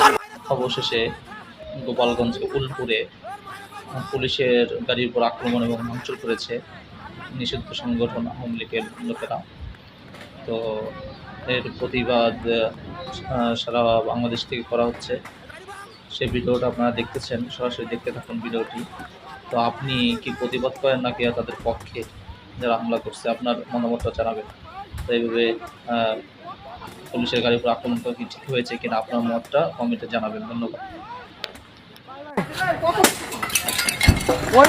ধর্ম অবশেষে গোপালগঞ্জ উলপুরে পুলিশের গাড়ির উপর আক্রমণ এবং ভাঙচুর করেছে নিষিদ্ধ সংগঠন আওয়ামী লীগের লোকেরা। তো এর প্রতিবাদ সারা বাংলাদেশ থেকে করা হচ্ছে। সেই ভিডিওটা আপনারা দেখতেছেন, সরাসরি দেখতে থাকুন ভিডিওটি। তো আপনি কি প্রতিবাদ করেন নাকি তাদের পক্ষে? যারা হামলা করছে আপনার মতামতটা জানাবেন। তো এইভাবে পুলিশের গাড়ির উপর আক্রমণ করা কি ঠিক হয়েছে কিনা আপনার মতটা কমেন্টে জানাবেন। ধন্যবাদ। ওই